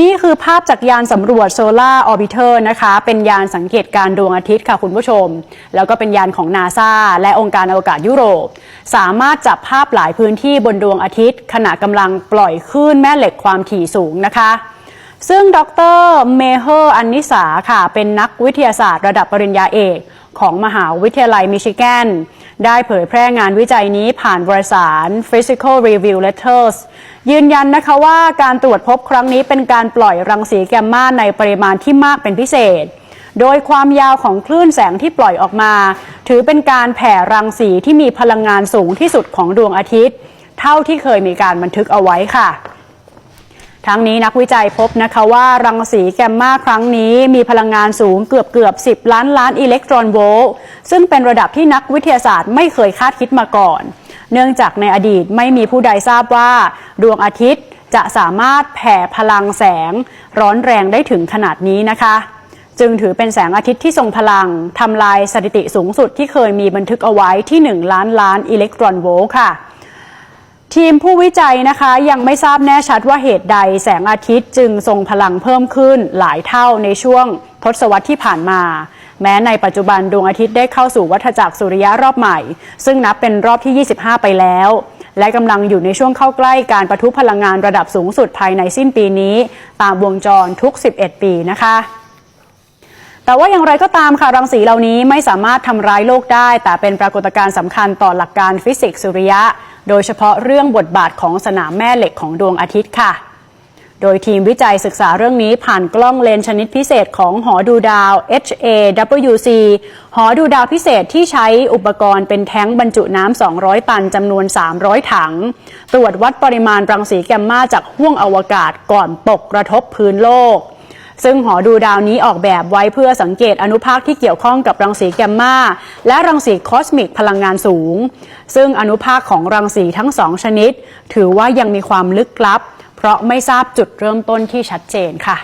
นี่คือภาพจากยานสำรวจโซล่าออร์บิเทอร์นะคะ เป็นยานสังเกตการดวงอาทิตย์ค่ะคุณผู้ชม แล้วก็เป็นยานของนาซาและองค์การอวกาศยุโรป สามารถจับภาพหลายพื้นที่บนดวงอาทิตย์ ขณะกำลังปล่อยคลื่นแม่เหล็กความถี่สูงนะคะ ซึ่งดรเมเฮอร์อันนิสาค่ะ เป็นนักวิทยาศาสตร์ระดับปริญญาเอกของมหาวิทยาลัยมิชิแกน ได้เผยแพร่งานวิจัยนี้ผ่านวารสาร Physical Review Letters ยืนยันนะคะว่าการตรวจพบครั้งนี้เป็นการปล่อยรังสีแกมมาในปริมาณที่มากเป็นพิเศษ โดยความยาวของคลื่นแสงที่ปล่อยออกมา ถือเป็นการแผ่รังสีที่มีพลังงานสูงที่สุดของดวงอาทิตย์ เท่าที่เคยมีการบันทึกเอาไว้ค่ะ ทั้งนี้นักวิจัยพบนะคะว่ารังสีแกมมาครั้งนี้มีพลังงานสูงเกือบเกือบ 10 ล้านล้านอิเล็กตรอนโวลต์ซึ่งเป็นระดับที่นักวิทยาศาสตร์ไม่เคยคาดคิดมาก่อน เนื่องจากในอดีตไม่มีผู้ใดทราบว่า ดวงอาทิตย์จะสามารถแผ่พลังแสง ร้อนแรงได้ถึงขนาดนี้นะคะ จึงถือเป็นแสงอาทิตย์ที่ทรงพลังทำลายสถิติสูงสุดที่เคยมีบันทึกเอาไว้ที่ 1 ล้านล้านอิเล็กตรอนโวลต์ค่ะ ทีมผู้วิจัยนะคะยังไม่ทราบแน่ชัดว่าเหตุใดแสงอาทิตย์จึงทรงพลังเพิ่มขึ้นหลายเท่าในช่วงทศวรรษที่ผ่านมา แม้ในปัจจุบันดวงอาทิตย์ได้เข้าสู่วัฏจักรสุริยะรอบใหม่ ซึ่งนับเป็นรอบที่ 25 ไปแล้ว และกำลังอยู่ในช่วงเข้าใกล้การประทุพลังงานระดับสูงสุดภายในสิ้นปีนี้ ตามวงจรทุก 11 ปีนะคะ แต่ว่าอย่างไรก็ตามค่ะรังสีเหล่านี้ไม่สามารถทำร้ายโลกได้ แต่เป็นปรากฏการณ์สำคัญต่อหลักการฟิสิกส์สุริยะ โดยเฉพาะเรื่องบทบาทของสนามแม่เหล็กของดวงอาทิตย์ค่ะ โดยทีมวิจัยศึกษาเรื่องนี้ผ่านกล้องเลนส์ชนิดพิเศษของหอดูดาว HAWC หอดูดาวพิเศษที่ใช้อุปกรณ์เป็นแท้งบรรจุน้ำ 200 ตันจำนวน 300 ถัง ตรวจวัดปริมาณรังสีแกมมาจากห้วงอวกาศก่อนตกกระทบพื้นโลก ซึ่งหอดูดาวนี้ออกแบบไว้เพื่อสังเกตอนุภาคที่เกี่ยวข้องกับรังสีแกมมาและรังสีคอสมิกพลังงานสูง ซึ่งอนุภาคของรังสีทั้งสองชนิด ถือว่ายังมีความลึกลับ เพราะไม่ทราบจุดเริ่มต้นที่ชัดเจนค่ะ